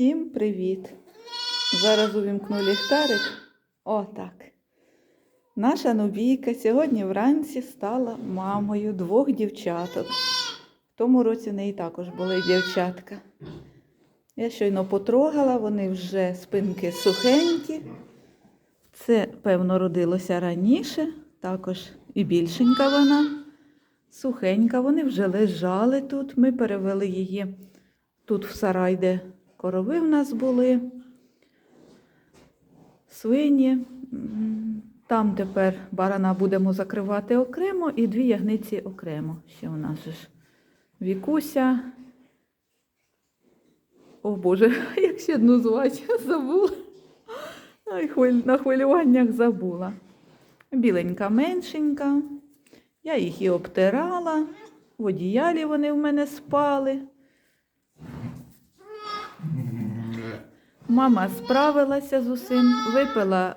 Всім привіт! Зараз увімкну ліхтарик. О, так. Наша Нубійка сьогодні вранці стала мамою двох дівчаток. В тому році в неї також були дівчатка. Я щойно потрогала, вони вже спинки сухенькі. Це, певно, родилося раніше, також і більшенька вона. Сухенька, вони вже лежали тут. Ми перевели її тут в сарай, де корови в нас були, свині. Там тепер барана будемо закривати окремо і дві ягниці окремо. Ще у нас ж Вікуся. О Боже, як ще одну звати забула. Ай, на хвилюваннях забула. Біленька меншенька. Я їх і обтирала. В одіялі вони в мене спали. Мама справилася з усім, випила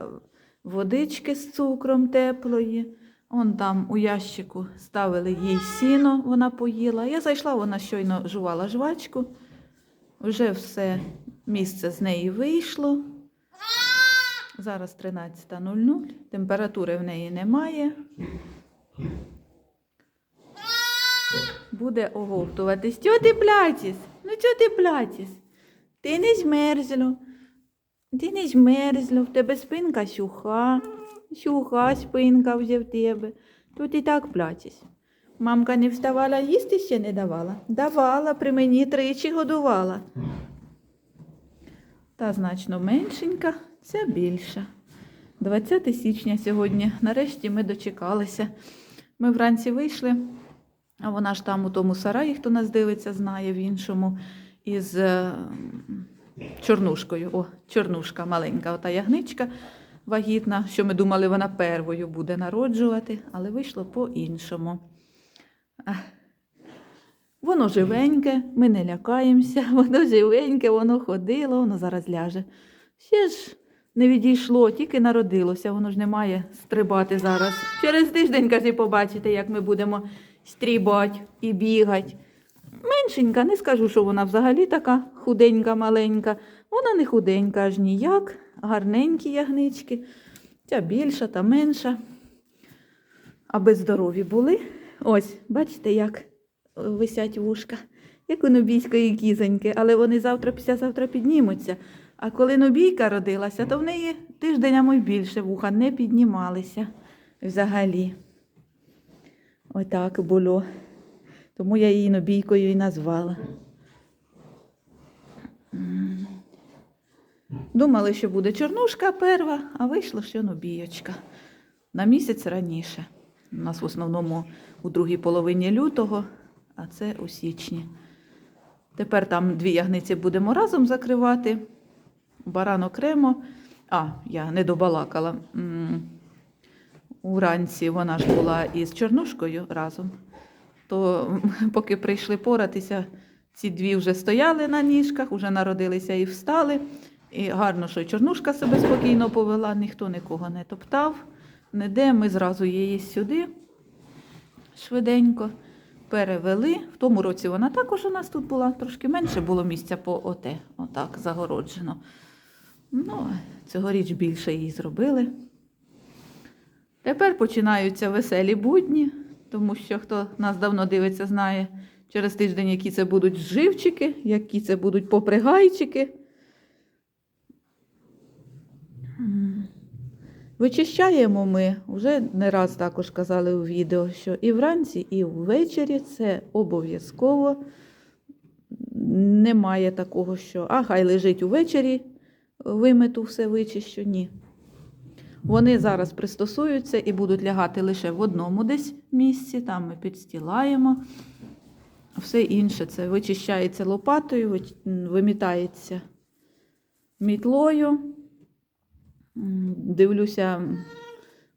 водички з цукром теплої. Он там у ящику ставили їй сіно, вона поїла. Я зайшла, вона щойно жувала жвачку. Вже все місце з неї вийшло. Зараз 13.00, температури в неї немає. Буде оговтуватись. Чого ти плачеш? Ну чого ти плачеш? Ти не змерзло. Ти не змерзло, в тебе спинка суха. Суха спинка вже в тебе. Тут і так плачеш. Мамка не вставала, їсти ще не давала. Давала, при мені тричі годувала. Та значно меншенька, ця більша. 20 січня сьогодні. Нарешті ми дочекалися. Ми вранці вийшли, а вона ж там у тому сараї, хто нас дивиться, знає в іншому, із е, чорнушкою. О, чорнушка маленька, ота ягничка вагітна, що ми думали, вона первою буде народжувати, але вийшло по-іншому. Воно живеньке, ми не лякаємося, воно живеньке, воно ходило, воно зараз ляже. Ще ж не відійшло, тільки народилося, воно ж не має стрибати зараз. Через тиждень, каже, побачите, як ми будемо стрібати і бігати. Меншенька, не скажу, що вона взагалі така худенька, маленька. Вона не худенька аж ніяк, гарненькі ягнички. Ця більша та менша. Аби здорові були. Ось, бачите, як висять вушка, як у нобійської кізоньки, але вони завтра, післязавтра піднімуться. А коли нобійка родилася, то в неї тиждень, а й більше вуха не піднімалися взагалі. Отак було. Тому я її нобійкою і назвала. Думали, що буде чорнушка перва, а вийшло, що нобійочка. На місяць раніше. У нас в основному у другій половині лютого, а це у січні. Тепер там дві ягниці будемо разом закривати. Баран окремо. А, я не добалакала. Уранці вона ж була із чорнушкою разом. То поки прийшли поратися, ці дві вже стояли на ніжках, вже народилися і встали. І гарно, що чорнушка себе спокійно повела, ніхто нікого не топтав, не де. Ми зразу її сюди швиденько перевели. В тому році вона також у нас тут була, трошки менше було місця по оте, отак загороджено. Ну, цьогоріч більше її зробили. Тепер починаються веселі будні, тому що хто нас давно дивиться, знає через тиждень, які це будуть живчики, які це будуть попригайчики. Вичищаємо ми, вже не раз також казали у відео, що і вранці, і ввечері це обов'язково. Немає такого, що а хай лежить увечері, вимету все вичищу. Ні. Вони зараз пристосуються і будуть лягати лише в одному десь місці, там ми підстілаємо. Все інше це вичищається лопатою, вимітається мітлою. Дивлюся,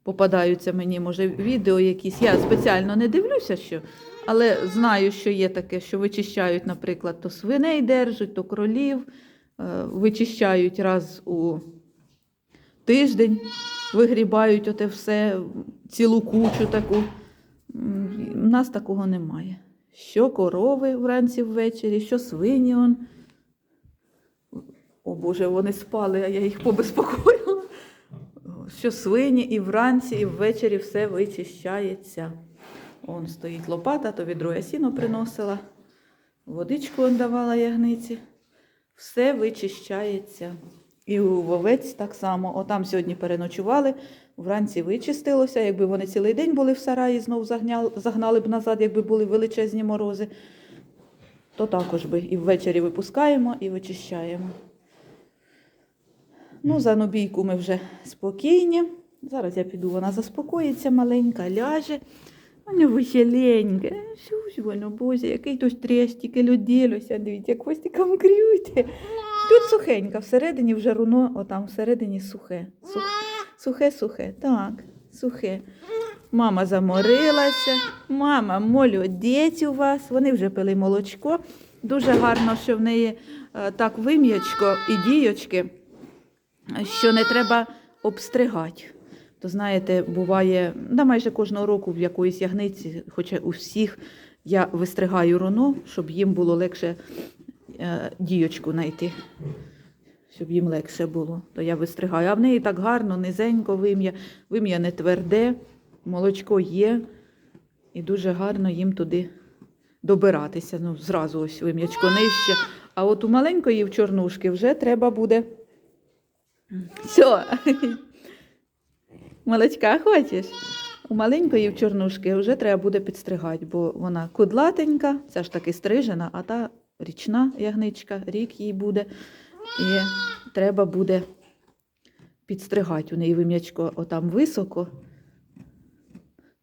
попадаються мені, може, відео якісь. Я спеціально не дивлюся, що, але знаю, що є таке, що вичищають, наприклад, то свиней держать, то кролів, е, вичищають раз у тиждень, вигрібають оте все, цілу кучу таку. У нас такого немає. Що корови вранці ввечері, що свині он О Боже, вони спали, а я їх побезпокоїла. Що свині і вранці, і ввечері все вичищається. Он стоїть лопата, то відро сіно приносила, водичку давала ягниці. Все вичищається. І у вовець так само. Отам сьогодні переночували, вранці вичистилося. Якби вони цілий день були в сараї, знов загняли, загнали б назад, якби були величезні морози, то також би і ввечері випускаємо і вичищаємо. Ну, за нобійку ми вже спокійні. Зараз я піду, вона заспокоїться, маленька, ляже. Вона веселенька. Що воно, боже, який то трестики люділося. Дивіться, як хвостиком крюйте. Тут сухенька, всередині вже руно, отам всередині сухе. Сухе, сухе. Так, сухе. Мама заморилася. Мама, молодець у вас. Вони вже пили молочко. Дуже гарно, що в неї е, так вим'ячко і діючки що не треба обстригати. То знаєте, буває, да, майже кожного року в якоїсь ягниці, хоча у всіх, я вистригаю руно, щоб їм було легше е, діючку знайти. Щоб їм легше було, то я вистригаю. А в неї так гарно, низенько вим'я, вим'я не тверде, молочко є, і дуже гарно їм туди добиратися. Ну, зразу ось вим'ячко нижче. А от у маленької в чорнушки вже треба буде. Що? Молочка хочеш? У маленької в чорнушки вже треба буде підстригати, бо вона кудлатенька, це ж таки стрижена, а та річна ягничка, рік їй буде. І треба буде підстригати. У неї вим'ячко отам високо.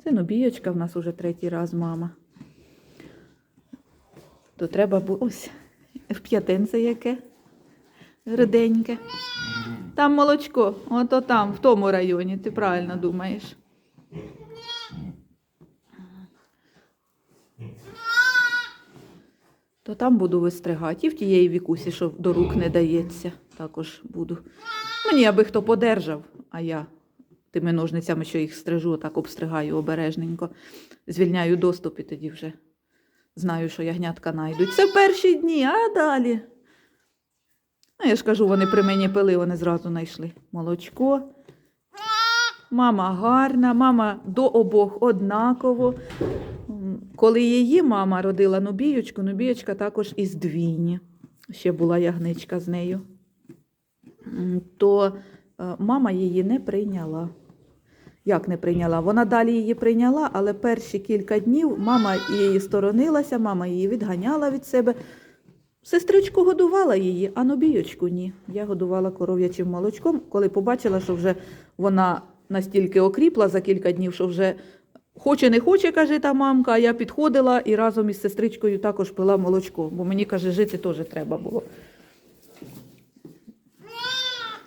Це нобієчка в нас уже третій раз мама. То треба буде. Ось, в п'ятинце яке. Риденьке. Там молочко, ото там, в тому районі, ти правильно думаєш. То там буду вистригати. І в тієї вікусі, що до рук не дається, також буду. Мені аби хто подержав, а я тими ножницями, що їх стрижу, так обстригаю обережненько, звільняю доступ і тоді вже знаю, що ягнятка найдуть. Це перші дні, а далі. Ну, я ж кажу, вони при мені пили, вони зразу знайшли молочко. Мама гарна, мама до обох однаково. Коли її мама родила Нубіючку, Нубіючка також із двійні. Ще була ягничка з нею. То е, мама її не прийняла. Як не прийняла? Вона далі її прийняла, але перші кілька днів мама її сторонилася, мама її відганяла від себе. Сестричку годувала її, а нобіючку ні. Я годувала коров'ячим молочком, коли побачила, що вже вона настільки окріпла за кілька днів, що вже хоче не хоче, каже та мамка, а я підходила і разом із сестричкою також пила молочко, бо мені, каже, жити теж треба було.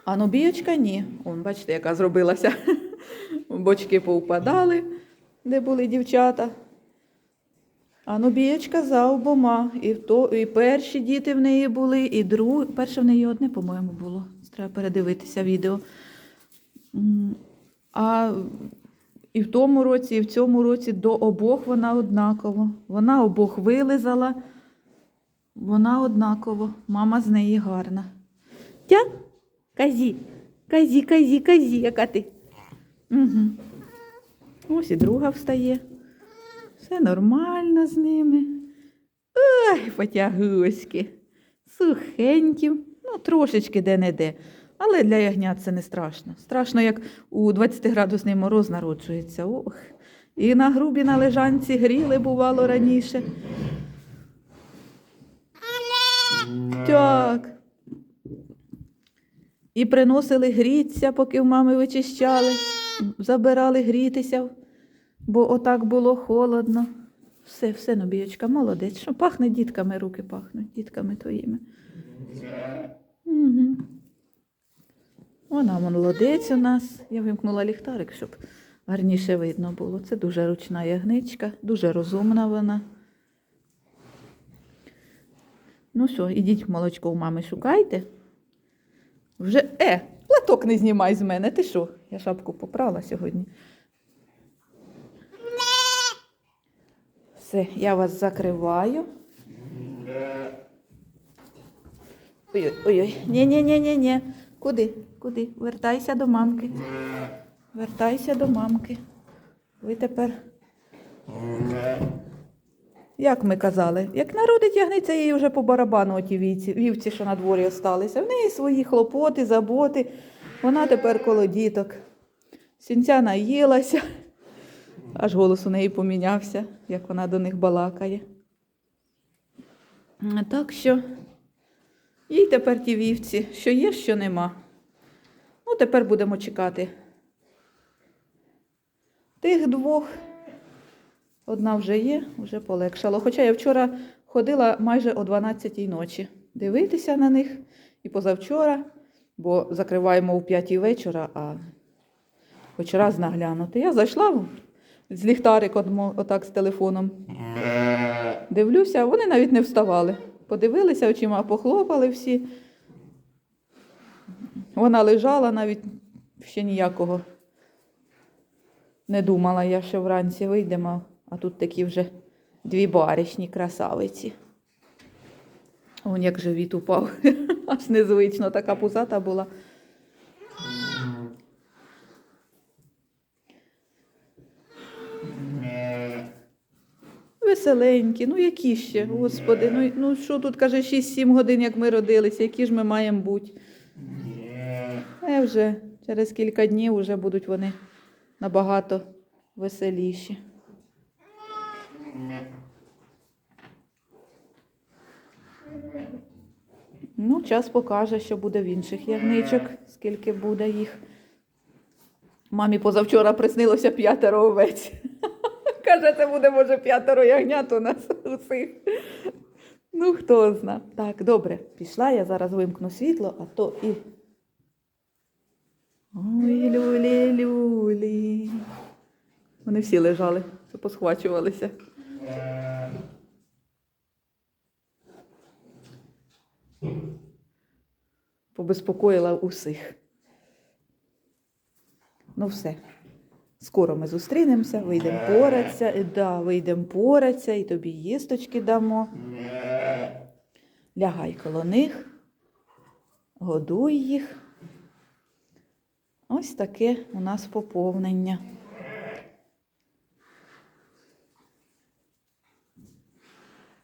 А нобіючка ні. Он, бачите, яка зробилася. Бочки повпадали, де були дівчата. А Нобієчка за обома. І, то, і перші діти в неї були, і другі. Перше в неї одне, по-моєму, було. Треба передивитися відео. А і в тому році, і в цьому році до обох вона однаково. Вона обох вилизала. Вона однаково. Мама з неї гарна. Тя? Казі, казі, казі, казі, яка ти. Угу. Ось і друга встає. Все нормально з ними. Ой, потягуськи. Сухенькі, ну трошечки де-не-де. Але для ягнят це не страшно. Страшно, як у 20-градусний мороз народжується. Ох. І на грубі на лежанці гріли, бувало раніше. Так. І приносили гріться, поки в мами вичищали, забирали грітися бо отак було холодно. Все, все, Нобієчка, молодець. Що пахне дітками, руки пахнуть, дітками твоїми. Угу. Вона молодець у нас. Я вимкнула ліхтарик, щоб гарніше видно було. Це дуже ручна ягничка, дуже розумна вона. Ну що, ідіть молочко у мами шукайте. Вже, е, латок не знімай з мене. Ти що? Я шапку попрала сьогодні. Все, я вас закриваю. Ой-ой, ой-ой. Ні-ні-ні-ні-ні. Куди? Куди? Вертайся до мамки. Вертайся до мамки. Ви тепер. Як ми казали, як народить ягниця, їй вже по барабану оті вівці, вівці, що на дворі осталися. В неї свої хлопоти, заботи. Вона тепер коло діток. Сінця наїлася, аж голос у неї помінявся, як вона до них балакає. Так що їй тепер ті вівці, що є, що нема. Ну, тепер будемо чекати. Тих двох. Одна вже є, вже полегшало. Хоча я вчора ходила майже о 12-й ночі дивитися на них і позавчора, бо закриваємо о 5 вечора, а хоч раз наглянути. Я зайшла з ліхтарик отак з телефоном. Дивлюся, вони навіть не вставали. Подивилися очима, похлопали всі. Вона лежала навіть ще ніякого. Не думала я, що вранці вийдемо, а тут такі вже дві баришні красавиці. Он як живіт упав. Аж незвично така пузата була. Веселенькі, ну які ще, господи, ну, ну що тут каже 6-7 годин, як ми родилися, які ж ми маємо бути. Е, вже через кілька днів вже будуть вони набагато веселіші. Ну, час покаже, що буде в інших ягничок, скільки буде їх. Мамі позавчора приснилося п'ятеро овець. Каже, це буде, може, п'ятеро ягнят у нас усіх. Ну, хто зна. Так, добре, пішла, я зараз вимкну світло, а то і. Ой, люлі, люлі. Вони всі лежали, посхвачувалися. Побезпокоїла усіх. Ну все. Скоро ми зустрінемося, вийдемо поратися, е, да, вийдемо поратися, і тобі їсточки дамо. Лягай коло них, годуй їх. Ось таке у нас поповнення.